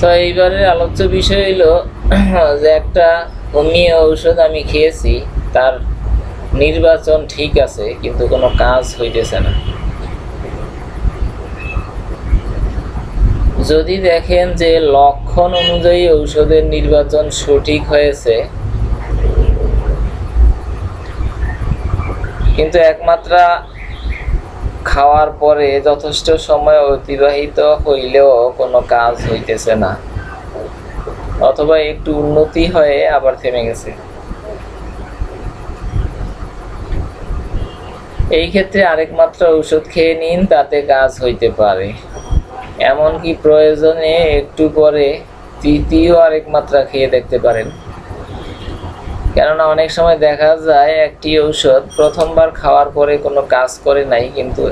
তো এইবারের আলোচ্য বিষয় হইল, যে একটা হোমিও ঔষধ আমি খেয়েছি, তার নির্বাচন ঠিক আছে, কিন্তু কোনো কাজ হইতেছে না। যদি দেখেন যে লক্ষণ অনুযায়ী ঔষধের নির্বাচন সঠিক হয়েছে, কিন্তু একমাত্রা খাওয়ার পরে যথেষ্ট সময় অতিবাহিত হইলেও কোনো কাজ হইতেছে না। অথবা একটু উন্নতি হয়ে আবার থেমে গেছে। এই ক্ষেত্রে আরেক মাত্রা ঔষধ খেয়ে নিন, তাতে কাজ হইতে পারে। এমনকি প্রয়োজনে একটু পরে তৃতীয় আরেক মাত্রা খেয়ে দেখতে পারেন। কেননা অনেক সময় দেখা যায় একটি ঔষধ প্রথমবার খাওয়ার পরে কোনো কাজ করে নাই, কিন্তু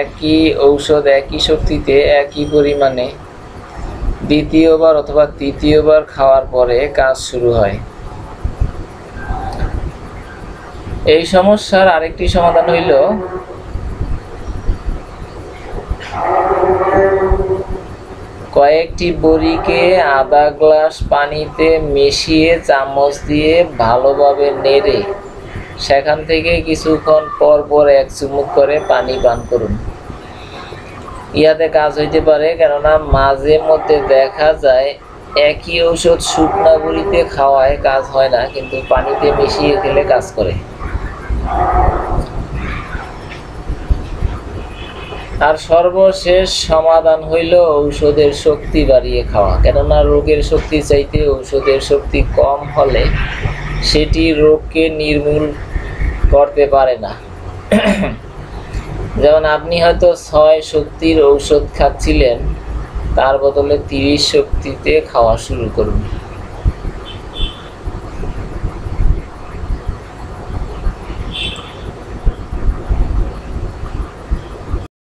একই ঔষধ একই শক্তিতে একই পরিমাণে দ্বিতীয়বার অথবা তৃতীয়বার খাওয়ার পরে কাজ শুরু হয়। এই সমস্যার আরেকটি সমাধান হইল কয়েকটি বড়িকে আধা গ্লাস পানিতে মিশিয়ে চামচ দিয়ে ভালোভাবে নেড়ে সেখান থেকে কিছুক্ষণ পর পর এক চুমুক করে পানি পান করুন। ইয়াতে কাজ হইতে পারে, কেননা মাঝে মধ্যে দেখা যায় একই ঔষধ শুকনা বড়িতে খাওয়ায় কাজ হয় না, কিন্তু পানিতে মিশিয়ে খেলে কাজ করে। আর সর্বশেষ সমাধান হইল ঔষধের শক্তি বাড়িয়ে খাওয়া। কেননা রোগের শক্তি চাইতে ঔষধের শক্তি কম হলে সেটি রোগকে নির্মূল করতে পারে না। যেমন আপনি হয়তো ছয় শক্তির ঔষধ খাচ্ছিলেন, তার বদলে তিরিশ শক্তিতে খাওয়া শুরু করুন।